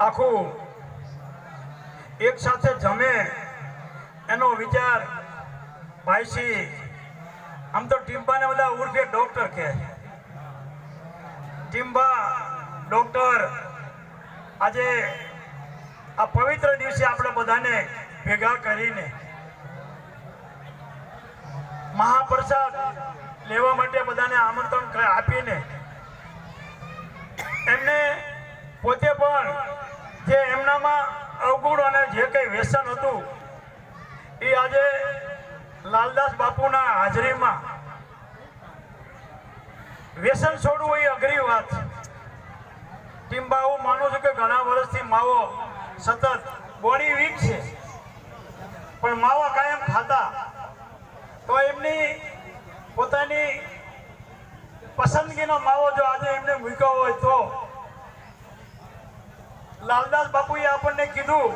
આખું એક સાથે જમે એનો વિચાર ભાઈસી આમ તો ટીમ્બાને બધા ઉર્ફે ડોક્ટર કહે. ટીમ્બા ડોક્ટર, આજે આ પવિત્ર દિવસે આપણે બધાને ભેગા કરીને મહાપ્રસાદ લેવા માટે બધાને આમંત્રણ આપીને એમને પોતે પણ જે અવગુણ અને જે કંઈ વ્યસન હતું, એ આજે લાલદાસ બાપુના હાજરીમાં. વ્યસન છોડવું એ અઘરી વાત. છે માનું છું કે ઘણા વર્ષથી માવો સતત બોડી વીક છે, પણ માવા કાયમ ખાતા. તો એમની પોતાની પસંદગીનો માવો જો આજે એમને મૂક્યો હોય તો લાલદાસ બાપુએ આપણને કીધું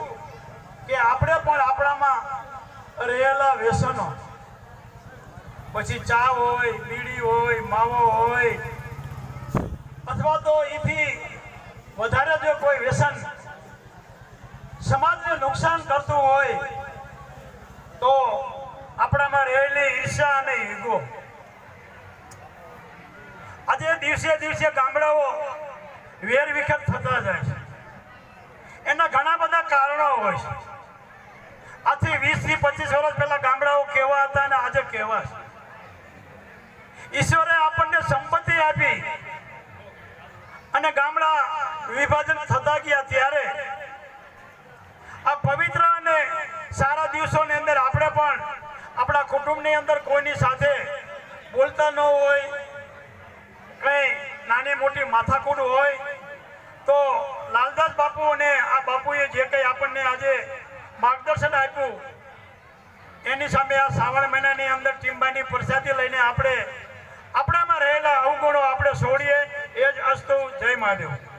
કે આપણે પણ આપણામાં રહેલા વ્યસનો. પછી ચા હોય, બીડી હોય, માવો હોય, અથવા તો એથી વધારે જો કોઈ વ્યસન સમાજને નુકસાન કરતું હોય, તો આપણામાં રહેલી ઈર્ષા અને ઈગો. આજે દિવસે દિવસે ગામડાઓ વેર વિખેર થતા જાય છે. એના ઘણા બધા કારણો હોય છે. આથી વીસથી પચીસ વર્ષ પહેલા ગામડાઓ કેવા હતા અને આજે કેવા છે? ઈશ્વરે આપણને સંપત્તિ આપી અને ગામડા વિભાજન થતા ગયા ત્યારે આ પવિત્ર અને સારા દિવસોની અંદર આપણે પણ આપણા કુટુંબની અંદર કોઈની સાથે બોલતા ન હોય, કંઈ નાની મોટી માથાકૂટ હોય તો લાલદાસ બાપુ અને આ બાપુએ જે કંઈ આપણને આજે માર્ગદર્શન આપ્યું, એની સામે આ શ્રાવણ મહિનાની અંદર ચિંબાની પ્રસાદી લઈને આપણે આપણામાં રહેલા અવગુણો આપણે છોડીએ એ જ અસ્તુ. જય મહાદેવ.